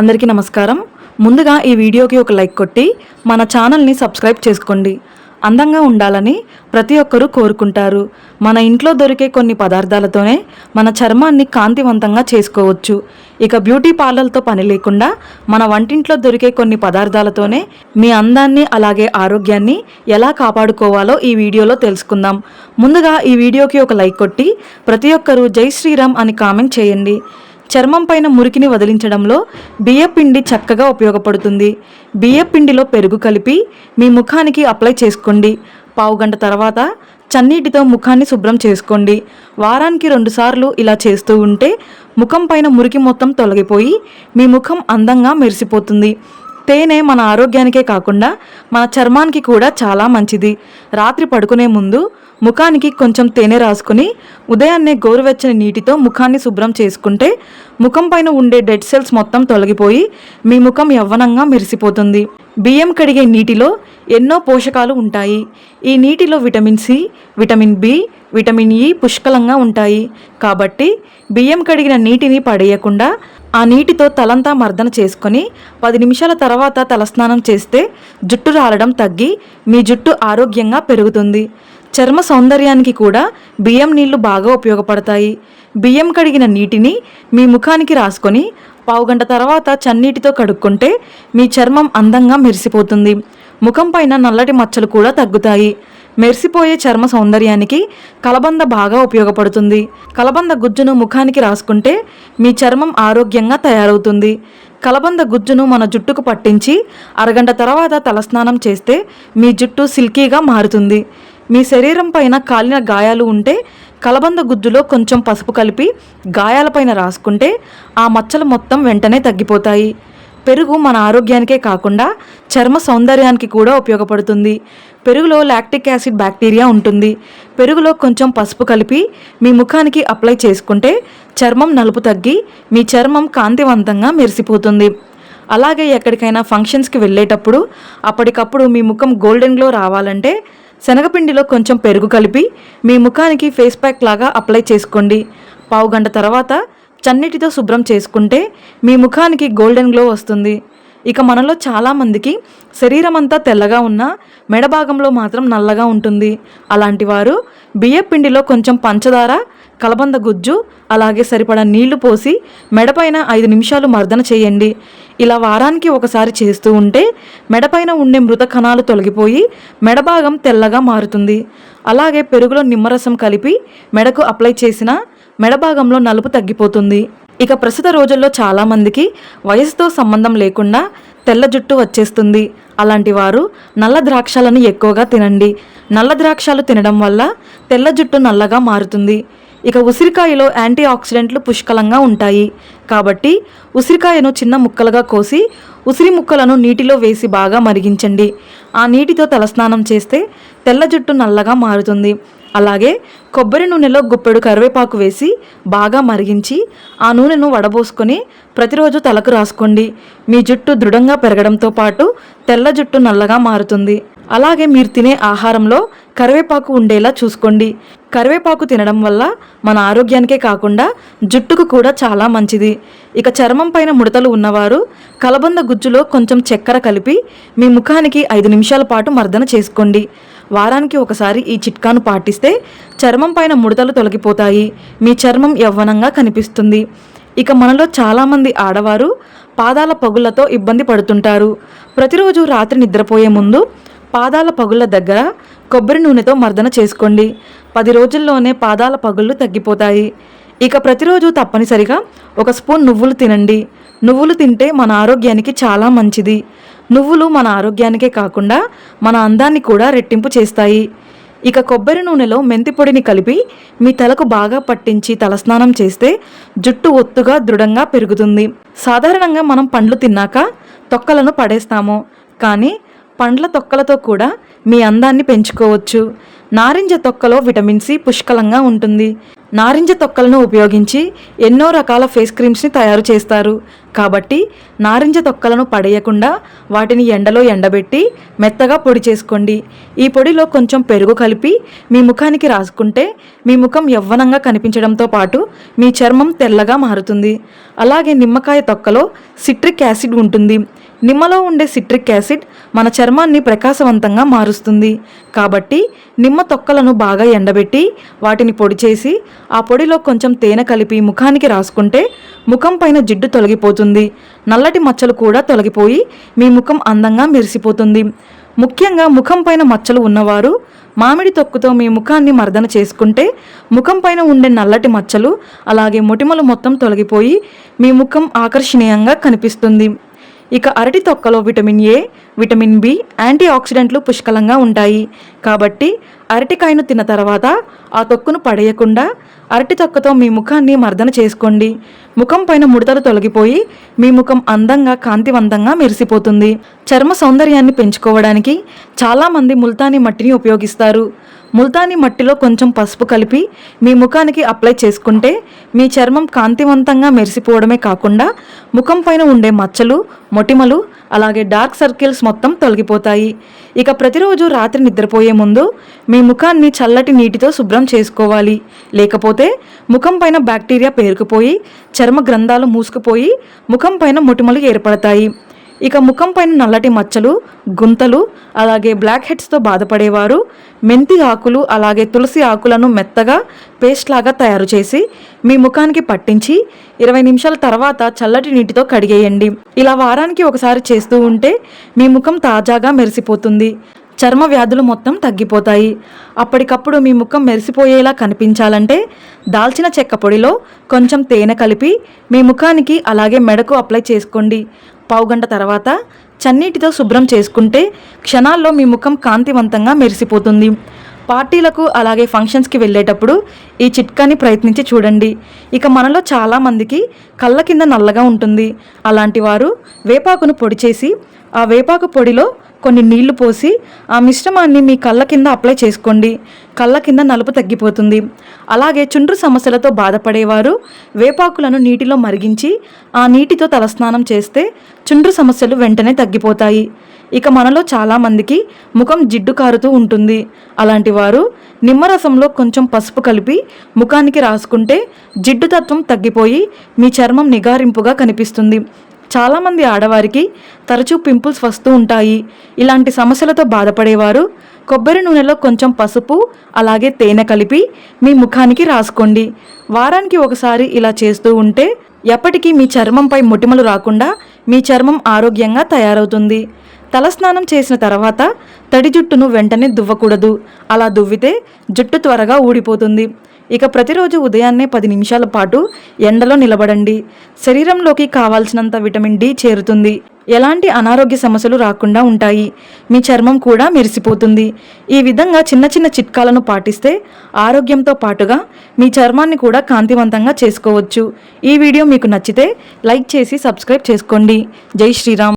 అందరికీ నమస్కారం. ముందుగా ఈ వీడియోకి ఒక లైక్ కొట్టి మన ఛానల్ని సబ్స్క్రైబ్ చేసుకోండి. అందంగా ఉండాలని ప్రతి ఒక్కరూ కోరుకుంటారు. మన ఇంట్లో దొరికే కొన్ని పదార్థాలతోనే మన చర్మాన్ని కాంతివంతంగా చేసుకోవచ్చు. ఇక బ్యూటీ పార్లర్తో పని లేకుండా మన వంటింట్లో దొరికే కొన్ని పదార్థాలతోనే మీ అందాన్ని అలాగే ఆరోగ్యాన్ని ఎలా కాపాడుకోవాలో ఈ వీడియోలో తెలుసుకుందాం. ముందుగా ఈ వీడియోకి ఒక లైక్ కొట్టి ప్రతి ఒక్కరూ జై శ్రీరామ్ అని కామెంట్ చేయండి. చర్మం పైన మురికిని వదిలించడంలో బియ్యపిండి చక్కగా ఉపయోగపడుతుంది. బియ్యపిండిలో పెరుగు కలిపి మీ ముఖానికి అప్లై చేసుకోండి. పావు గంట తర్వాత చన్నీటితో ముఖాన్ని శుభ్రం చేసుకోండి. వారానికి రెండుసార్లు ఇలా చేస్తూ ఉంటే ముఖం పైన మురికి మొత్తం తొలగిపోయి మీ ముఖం అందంగా మెరిసిపోతుంది. తేనె మన ఆరోగ్యానికే కాకుండా మన చర్మానికి కూడా చాలా మంచిది. రాత్రి పడుకునే ముందు ముఖానికి కొంచెం తేనె రాసుకుని ఉదయాన్నే గోరువెచ్చని నీటితో ముఖాన్ని శుభ్రం చేసుకుంటే ముఖం పైన ఉండే డెడ్ సెల్స్ మొత్తం తొలగిపోయి మీ ముఖం యవ్వనంగా మెరిసిపోతుంది. బియ్యం కడిగే నీటిలో ఎన్నో పోషకాలు ఉంటాయి. ఈ నీటిలో vitamin C vitamin B vitamin E పుష్కలంగా ఉంటాయి. కాబట్టి బియ్యం కడిగిన నీటిని పడేయకుండా ఆ నీటితో తలంతా మర్దన చేసుకొని పది నిమిషాల తర్వాత తలస్నానం చేస్తే జుట్టు రాలడం తగ్గి మీ జుట్టు ఆరోగ్యంగా పెరుగుతుంది. చర్మ సౌందర్యానికి కూడా బియ్యం నీళ్ళు బాగా ఉపయోగపడతాయి. బియ్యం కడిగిన నీటిని మీ ముఖానికి రాసుకొని పావుగంట తర్వాత చన్నీటితో కడుక్కుంటే మీ చర్మం అందంగా మెరిసిపోతుంది. ముఖం పైన నల్లటి మచ్చలు కూడా తగ్గుతాయి. మెరిసిపోయే చర్మ సౌందర్యానికి కలబంద బాగా ఉపయోగపడుతుంది. కలబంద గుజ్జును ముఖానికి రాసుకుంటే మీ చర్మం ఆరోగ్యంగా తయారవుతుంది. కలబంద గుజ్జును మన జుట్టుకు పట్టించి అరగంట తర్వాత తలస్నానం చేస్తే మీ జుట్టు సిల్కీగా మారుతుంది. మీ శరీరం పైన కాలిన గాయాలు ఉంటే కలబంద గుజ్జులో కొంచెం పసుపు కలిపి గాయాలపైన రాసుకుంటే ఆ మచ్చలు మొత్తం వెంటనే తగ్గిపోతాయి. పెరుగు మన ఆరోగ్యానికే కాకుండా చర్మ సౌందర్యానికి కూడా ఉపయోగపడుతుంది. పెరుగులో లాక్టిక్ యాసిడ్ బ్యాక్టీరియా ఉంటుంది. పెరుగులో కొంచెం పసుపు కలిపి మీ ముఖానికి అప్లై చేసుకుంటే చర్మం నలుపు తగ్గి మీ చర్మం కాంతివంతంగా మెరిసిపోతుంది. అలాగే ఎక్కడికైనా ఫంక్షన్స్కి వెళ్ళేటప్పుడు అప్పటికప్పుడు మీ ముఖం గోల్డెన్ గ్లో రావాలంటే శనగపిండిలో కొంచెం పెరుగు కలిపి మీ ముఖానికి ఫేస్ ప్యాక్ లాగా అప్లై చేసుకోండి. పావు గంట తర్వాత చన్నీటితో శుభ్రం చేసుకుంటే మీ ముఖానికి గోల్డెన్ గ్లో వస్తుంది. ఇక మనలో చాలామందికి శరీరం అంతా తెల్లగా ఉన్న మెడ భాగంలో మాత్రం నల్లగా ఉంటుంది. అలాంటి వారు బియ్యపిండిలో కొంచెం పంచదార కలబంద గుజ్జు అలాగే సరిపడా నీళ్ళు పోసి మెడపైన ఐదు నిమిషాలు మర్దన చేయండి. ఇలా వారానికి ఒకసారి చేస్తూ ఉంటే మెడపైన ఉండే మృత కణాలు తొలగిపోయి మెడ భాగం తెల్లగా మారుతుంది. అలాగే పెరుగులో నిమ్మరసం కలిపి మెడకు అప్లై చేసిన మెడ భాగంలో నలుపు తగ్గిపోతుంది. ఇక ప్రస్తుత రోజుల్లో చాలామందికి వయసుతో సంబంధం లేకుండా తెల్ల జుట్టు వచ్చేస్తుంది. అలాంటి వారు నల్ల ద్రాక్షలను ఎక్కువగా తినండి. నల్ల ద్రాక్షలు తినడం వల్ల తెల్ల జుట్టు నల్లగా మారుతుంది. ఇక ఉసిరికాయలో యాంటీ ఆక్సిడెంట్లు పుష్కలంగా ఉంటాయి. కాబట్టి ఉసిరికాయను చిన్న ముక్కలుగా కోసి ఉసిరి ముక్కలను నీటిలో వేసి బాగా మరిగించండి. ఆ నీటితో తలస్నానం చేస్తే తెల్ల జుట్టు నల్లగా మారుతుంది. అలాగే కొబ్బరి నూనెలో గుప్పెడు కరివేపాకు వేసి బాగా మరిగించి ఆ నూనెను వడబోసుకొని ప్రతిరోజు తలకు రాసుకోండి. మీ జుట్టు దృఢంగా పెరగడంతో పాటు తెల్ల జుట్టు నల్లగా మారుతుంది. అలాగే మీరు తినే ఆహారంలో కరివేపాకు ఉండేలా చూసుకోండి. కరివేపాకు తినడం వల్ల మన ఆరోగ్యానికే కాకుండా జుట్టుకు కూడా చాలా మంచిది. ఇక చర్మం పైన ముడతలు ఉన్నవారు కలబంద గుజ్జులో కొంచెం చక్కెర కలిపి మీ ముఖానికి ఐదు నిమిషాల పాటు మర్దన చేసుకోండి. వారానికి ఒకసారి ఈ చిట్కాను పాటిస్తే చర్మం పైన ముడతలు తొలగిపోతాయి. మీ చర్మం యవ్వనంగా కనిపిస్తుంది. ఇక మనలో చాలామంది ఆడవారు పాదాల పగులతో ఇబ్బంది పడుతుంటారు. ప్రతిరోజు రాత్రి నిద్రపోయే ముందు పాదాల పగుళ్ళ దగ్గర కొబ్బరి నూనెతో మర్దన చేసుకోండి. పది రోజుల్లోనే పాదాల పగుళ్ళు తగ్గిపోతాయి. ఇక ప్రతిరోజు తప్పనిసరిగా ఒక స్పూన్ నువ్వులు తినండి. నువ్వులు తింటే మన ఆరోగ్యానికి చాలా మంచిది. నువ్వులు మన ఆరోగ్యానికే కాకుండా మన అందాన్ని కూడా రెట్టింపు చేస్తాయి. ఇక కొబ్బరి నూనెలో మెంతి పొడిని కలిపి మీ తలకు బాగా పట్టించి తలస్నానం చేస్తే జుట్టు ఒత్తుగా దృఢంగా పెరుగుతుంది. సాధారణంగా మనం పండ్లు తిన్నాక తొక్కలను పడేస్తాము. కానీ పండ్ల తొక్కలతో కూడా మీ అందాన్ని పెంచుకోవచ్చు. నారింజ తొక్కలో విటమిన్ సి పుష్కలంగా ఉంటుంది. నారింజ తొక్కలను ఉపయోగించి ఎన్నో రకాల ఫేస్ క్రీమ్స్ని తయారు చేస్తారు. కాబట్టి నారింజ తొక్కలను పడేయకుండా వాటిని ఎండలో ఎండబెట్టి మెత్తగా పొడి చేసుకోండి. ఈ పొడిలో కొంచెం పెరుగు కలిపి మీ ముఖానికి రాసుకుంటే మీ ముఖం యవ్వనంగా కనిపించడంతో పాటు మీ చర్మం తెల్లగా మారుతుంది. అలాగే నిమ్మకాయ తొక్కలో సిట్రిక్ యాసిడ్ ఉంటుంది. నిమ్మలో ఉండే సిట్రిక్ యాసిడ్ మన చర్మాన్ని ప్రకాశవంతంగా మారుస్తుంది. కాబట్టి నిమ్మ తొక్కలను బాగా ఎండబెట్టి వాటిని పొడి చేసి ఆ పొడిలో కొంచెం తేనె కలిపి ముఖానికి రాసుకుంటే ముఖం పైన జిడ్డు తొలగిపోతుంది. నల్లటి మచ్చలు కూడా తొలగిపోయి మీ ముఖం అందంగా మెరిసిపోతుంది. ముఖ్యంగా ముఖం పైన మచ్చలు ఉన్నవారు మామిడి తొక్కుతో మీ ముఖాన్ని మర్దన చేసుకుంటే ముఖం పైన ఉండే నల్లటి మచ్చలు అలాగే మొటిమలు మొత్తం తొలగిపోయి మీ ముఖం ఆకర్షణీయంగా కనిపిస్తుంది. ఇక అరటి తొక్కలో vitamin A vitamin B anti ఆక్సిడెంట్లు పుష్కలంగా ఉంటాయి. కాబట్టి అరటికాయను తిన్న తర్వాత ఆ తొక్కును పడేయకుండా అరటి తొక్కతో మీ ముఖాన్ని మర్దన చేసుకోండి. ముఖం పైన ముడతలు తొలగిపోయి మీ ముఖం అందంగా కాంతివంతంగా మెరిసిపోతుంది. చర్మ సౌందర్యాన్ని పెంచుకోవడానికి చాలామంది ముల్తానీ మట్టిని ఉపయోగిస్తారు. ముల్తానీ మట్టిలో కొంచెం పసుపు కలిపి మీ ముఖానికి అప్లై చేసుకుంటే మీ చర్మం కాంతివంతంగా మెరిసిపోవడమే కాకుండా ముఖం పైన ఉండే మచ్చలు మొటిమలు అలాగే డార్క్ సర్కిల్స్ మొత్తం తొలగిపోతాయి. ఇక ప్రతిరోజు రాత్రి నిద్రపోయే ముందు మీ ముఖాన్ని చల్లటి నీటితో శుభ్రం చేసుకోవాలి. లేకపోతే ముఖం పైన బ్యాక్టీరియా పేరుకుపోయి చర్మ గ్రంథాలు మూసుకుపోయి ముఖం పైన మొటిమలు ఏర్పడతాయి. ఇక ముఖం పైన నల్లటి మచ్చలు గుంతలు అలాగే బ్లాక్ హెడ్స్తో బాధపడేవారు మెంతి ఆకులు అలాగే తులసి ఆకులను మెత్తగా పేస్ట్ లాగా తయారు చేసి మీ ముఖానికి పట్టించి ఇరవై నిమిషాల తర్వాత చల్లటి నీటితో కడిగేయండి. ఇలా వారానికి ఒకసారి చేస్తూ ఉంటే మీ ముఖం తాజాగా మెరిసిపోతుంది. చర్మ వ్యాధులు మొత్తం తగ్గిపోతాయి. అప్పటికప్పుడు మీ ముఖం మెరిసిపోయేలా కనిపించాలంటే దాల్చిన చెక్క పొడిలో కొంచెం తేనె కలిపి మీ ముఖానికి అలాగే మెడకు అప్లై చేసుకోండి. పావుగంట తర్వాత చన్నీటితో శుభ్రం చేసుకుంటే క్షణాల్లో మీ ముఖం కాంతివంతంగా మెరిసిపోతుంది. పార్టీలకు అలాగే ఫంక్షన్స్కి వెళ్ళేటప్పుడు ఈ చిట్కాని ప్రయత్నించి చూడండి. ఇక మనలో చాలామందికి కళ్ళ కింద నల్లగా ఉంటుంది. అలాంటి వారు వేపాకును పొడి చేసి ఆ వేపాకు పొడిలో కొన్ని నీళ్ళు పోసి ఆ మిశ్రమాన్ని మీ కళ్ళ కింద అప్లై చేసుకోండి. కళ్ళ కింద నలుపు తగ్గిపోతుంది. అలాగే చుండ్రు సమస్యలతో బాధపడేవారు వేపాకులను నీటిలో మరిగించి ఆ నీటితో తలస్నానం చేస్తే చుండ్రు సమస్యలు వెంటనే తగ్గిపోతాయి. ఇక మనలో చాలామందికి ముఖం జిడ్డు కారుతూ ఉంటుంది. అలాంటి వారు నిమ్మరసంలో కొంచెం పసుపు కలిపి ముఖానికి రాసుకుంటే జిడ్డు తత్వం తగ్గిపోయి మీ చర్మం నిగారింపుగా కనిపిస్తుంది. చాలామంది ఆడవారికి తరచూ పింపుల్స్ వస్తూ ఉంటాయి. ఇలాంటి సమస్యలతో బాధపడేవారు కొబ్బరి నూనెలో కొంచెం పసుపు అలాగే తేనె కలిపి మీ ముఖానికి రాసుకోండి. వారానికి ఒకసారి ఇలా చేస్తూ ఉంటే ఎప్పటికీ మీ చర్మంపై మొటిమలు రాకుండా మీ చర్మం ఆరోగ్యంగా తయారవుతుంది. తలస్నానం చేసిన తర్వాత తడి జుట్టును వెంటనే దువ్వకూడదు. అలా దువ్వితే జుట్టు త్వరగా ఊడిపోతుంది. ఇక ప్రతిరోజు ఉదయాన్నే పది నిమిషాల పాటు ఎండలో నిలబడండి. శరీరంలోకి కావాల్సినంత విటమిన్ డి చేరుతుంది. ఎలాంటి అనారోగ్య సమస్యలు రాకుండా ఉంటాయి. మీ చర్మం కూడా మెరిసిపోతుంది. ఈ విధంగా చిన్న చిన్న చిట్కాలను పాటిస్తే ఆరోగ్యంతో పాటుగా మీ చర్మాన్ని కూడా కాంతివంతంగా చేసుకోవచ్చు. ఈ వీడియో మీకు నచ్చితే లైక్ చేసి సబ్స్క్రైబ్ చేసుకోండి. జై శ్రీరామ్.